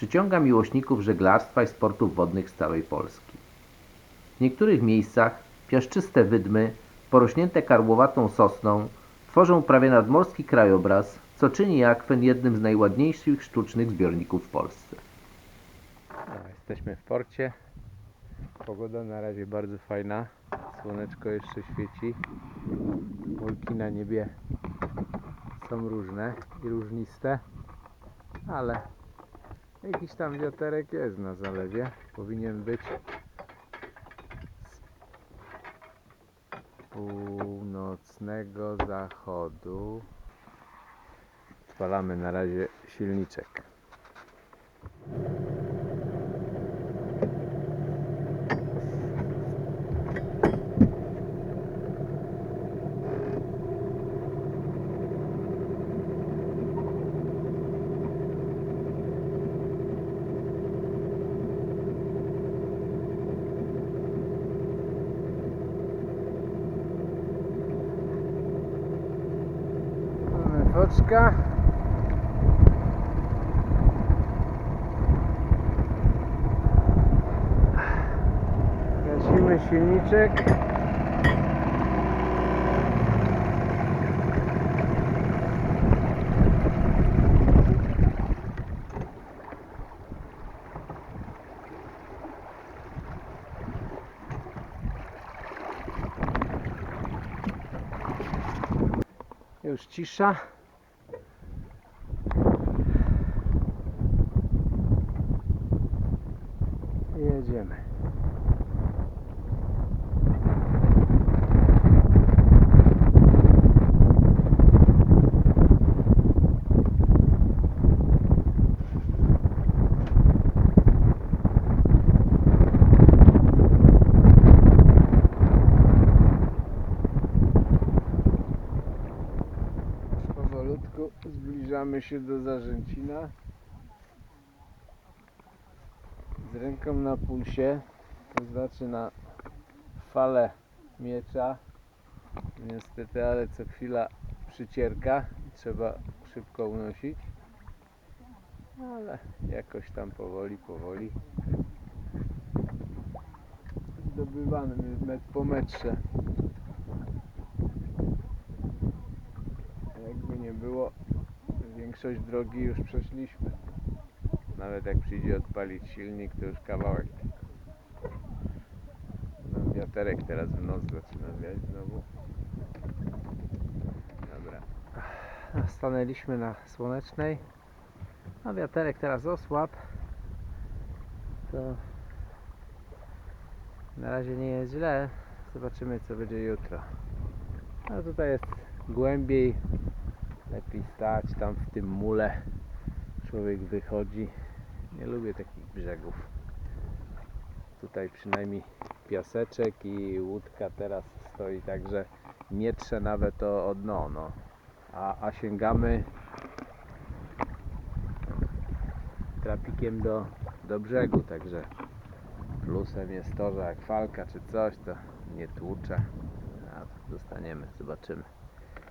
przyciąga miłośników żeglarstwa i sportów wodnych z całej Polski. W niektórych miejscach piaszczyste wydmy, porośnięte karłowatą sosną, tworzą prawie nadmorski krajobraz, co czyni akwen jednym z najładniejszych sztucznych zbiorników w Polsce. Jesteśmy w porcie. Pogoda na razie bardzo fajna. Słoneczko jeszcze świeci. Chmurki na niebie są różne i różniste, ale jakiś tam wiaterek jest na zalewie. Powinien być z północnego zachodu. Spalamy na razie silniczek. Foczka. Gasimy silniczek. Już cisza. Jedziemy. Powolutku zbliżamy się do Zarzęcina. Z ręką na pulsie, to znaczy na falę miecza. Niestety, ale co chwila przycierka i trzeba szybko unosić. Ale jakoś tam powoli, powoli zdobywany metr po metrze. Jakby nie było, większość drogi już przeszliśmy. Nawet jak przyjdzie odpalić silnik, to już kawałek. No, wiaterek teraz w noc zaczyna wiać znowu. Dobra. Stanęliśmy na słonecznej. A wiaterek teraz osłabł. To na razie nie jest źle. Zobaczymy co będzie jutro. A tutaj jest głębiej. Lepiej stać tam w tym mule. Człowiek wychodzi. Nie lubię takich brzegów. Tutaj przynajmniej piaseczek i łódka teraz stoi także nie trze nawet o dno. No. A, a sięgamy trapikiem do, do brzegu, także plusem jest to, że jak falka czy coś, to nie tłucze. A dostaniemy, zobaczymy.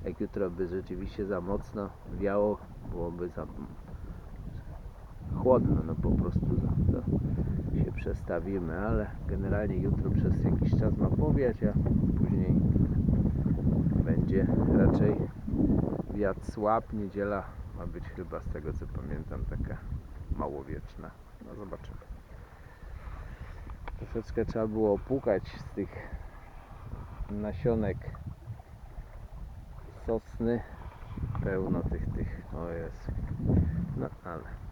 Jak jutro by rzeczywiście za mocno wiało, byłoby za chłodno, no po prostu to, się przestawimy, ale generalnie jutro przez jakiś czas ma powiać, a później będzie raczej wiatr słab. Niedziela ma być chyba z tego co pamiętam taka mało wieczna. No zobaczymy. Troszeczkę trzeba było opłukać z tych nasionek sosny. Pełno tych, tych, o jest. No ale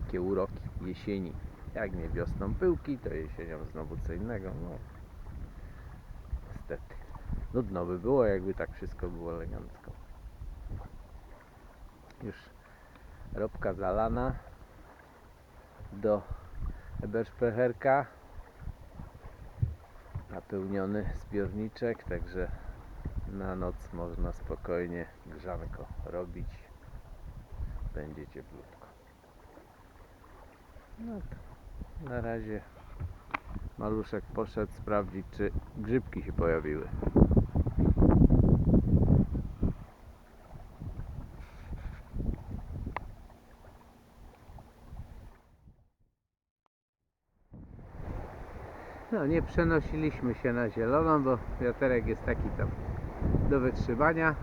takie uroki jesieni. Jak nie wiosną pyłki, to jesienią znowu co innego. No niestety. Nudno by było, jakby tak wszystko było elegancko. Już robka zalana do Ebersprecherka. Napełniony zbiorniczek, także na noc można spokojnie grzanko robić. Będzie cieplutko. No to na razie maluszek poszedł sprawdzić, czy grzybki się pojawiły. No nie przenosiliśmy się na zieloną, bo wiaterek jest taki tam do wytrzymania.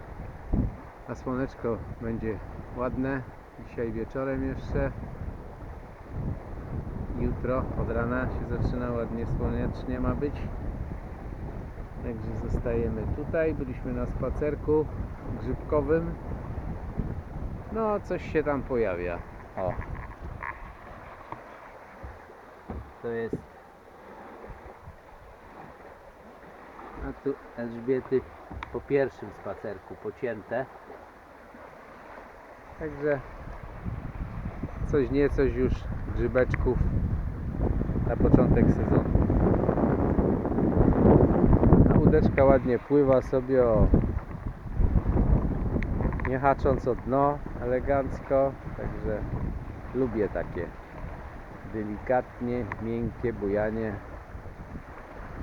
A słoneczko będzie ładne. Dzisiaj wieczorem jeszcze. Jutro od rana się zaczyna ładnie słonecznie ma być. Także zostajemy tutaj. Byliśmy na spacerku grzybkowym. No coś się tam pojawia. O. To jest A tu Elżbiety po pierwszym spacerku pocięte. Także coś nie coś już grzybeczków na początek sezonu. A łódeczka ładnie pływa sobie o nie hacząc o dno, elegancko, także lubię takie delikatnie, miękkie bujanie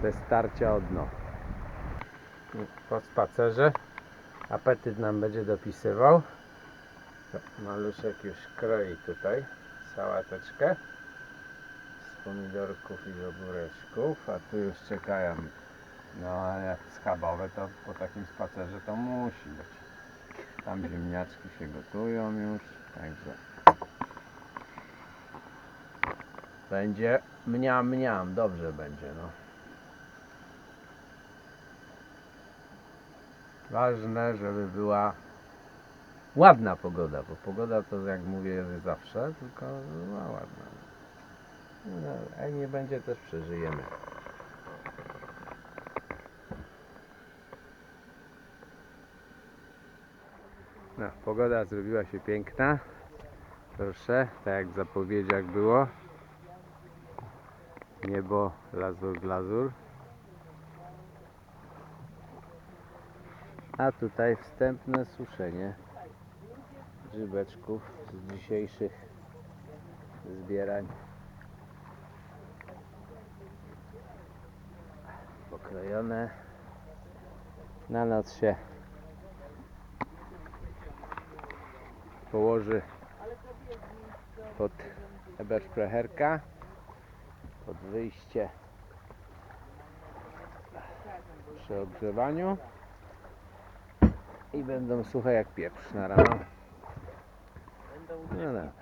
bez starcia o dno po spacerze. Apetyt nam będzie dopisywał. Maluszek już kroi tutaj sałateczkę pomidorków i ogóreczków, a tu już czekają. No a jak schabowe to po takim spacerze to musi być. Tam ziemniaczki się gotują już, także będzie mniam mniam, dobrze będzie no. Ważne, żeby była ładna pogoda, bo pogoda to jak mówię zawsze, tylko była ładna. No, jak nie będzie też przeżyjemy. No, pogoda zrobiła się piękna. Proszę, tak jak w zapowiedziach było. Niebo lazur glazur. A tutaj wstępne suszenie grzybeczków z dzisiejszych zbierań. Pokrojone. Na noc się położy pod Ebersprecherka pod wyjście przy ogrzewaniu i będą suche jak pieprz na rano. No dobra.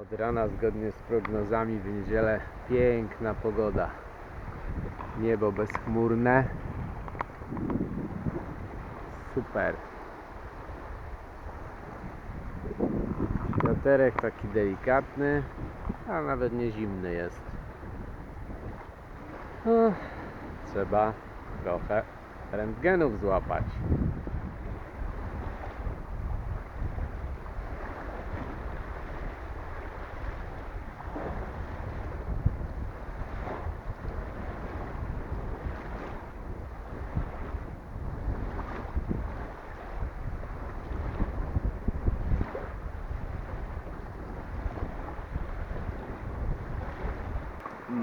Od rana zgodnie z prognozami w niedzielę piękna pogoda. Niebo bezchmurne. Super. Wiaterek taki delikatny, a nawet nie zimny jest. Trzeba trochę rentgenów złapać.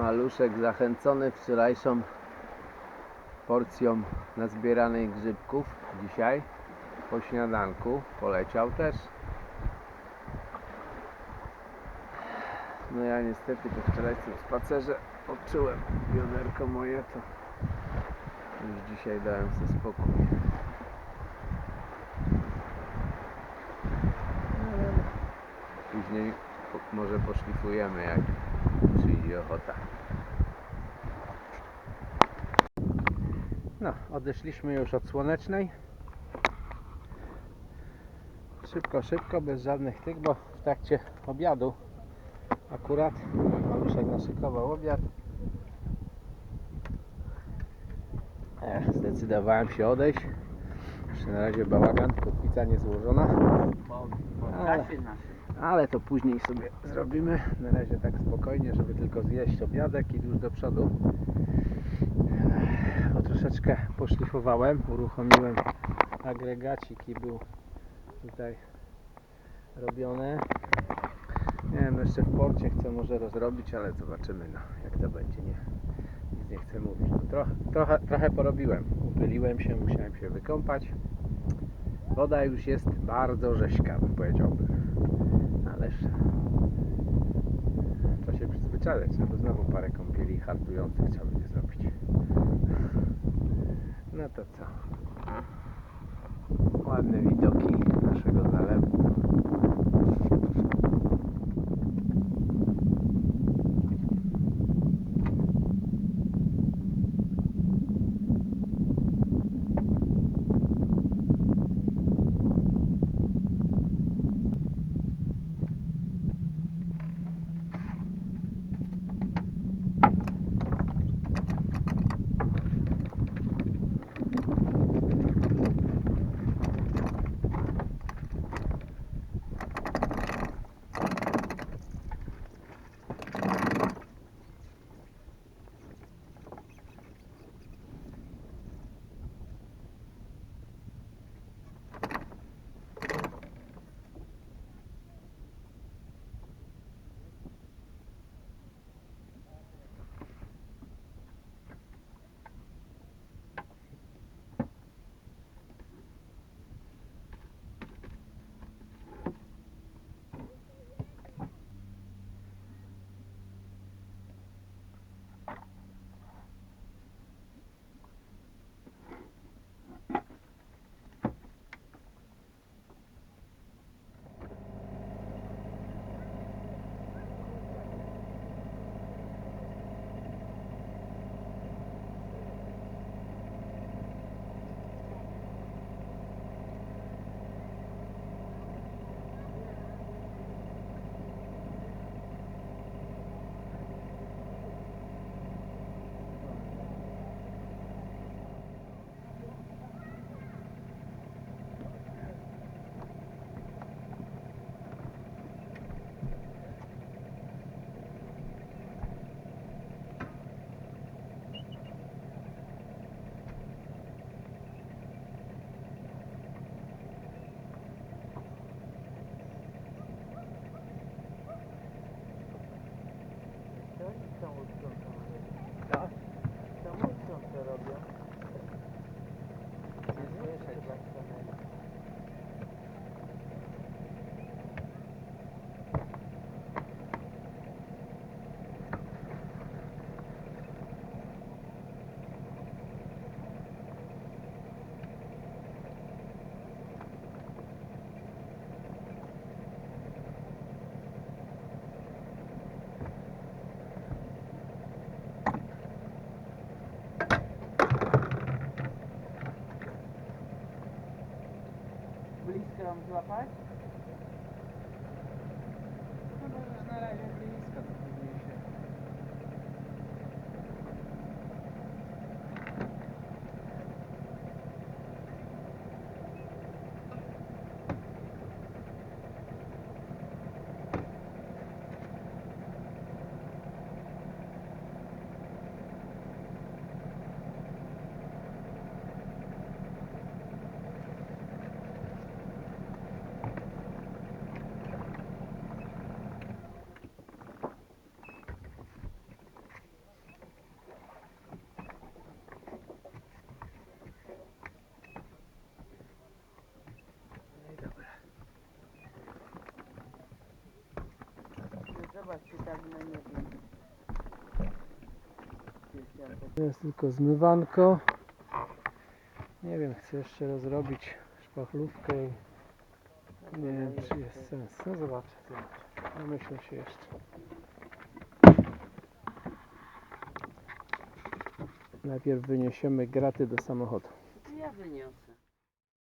Maluszek zachęcony wczorajszą porcją nazbieranych grzybków dzisiaj po śniadanku poleciał też. No ja niestety po wczorajszym spacerze odczułem bioderko moje, to już dzisiaj dałem sobie spokój. Później może poszlifujemy jak przyjdzie ochota. No, odeszliśmy już od słonecznej. Szybko, szybko, bez żadnych tych, bo w trakcie obiadu akurat Maluszek naszykował obiad. Ech, zdecydowałem się odejść. Jeszcze na razie bałagan, kotwica nie złożona. Ale-. Ale to później sobie zrobimy. Na razie tak spokojnie, żeby tylko zjeść obiadek i już do przodu. Bo troszeczkę poszlifowałem, uruchomiłem agregacik i był tutaj robione. Nie wiem, jeszcze w porcie chcę może rozrobić, ale zobaczymy no, jak to będzie. Nie, nic nie chcę mówić. No, trochę, trochę, trochę porobiłem. Upyliłem się, musiałem się wykąpać. Woda już jest bardzo rzeźka, bym powiedziałbym. Ależ trzeba się przyzwyczaić, no bo znowu parę kąpieli hartujących trzeba będzie zrobić. No to co? Ładne widoki naszego zalewu. Blisko ją złapać? No możesz na razie blisko, to później się... No i dobra. To jest tylko zmywanko. Nie wiem, chcę jeszcze rozrobić szpachlówkę i nie wiem, czy jest sens. No zobaczę, zobaczę. Namyślę się jeszcze. Najpierw wyniesiemy graty do samochodu. Ja wyniosę.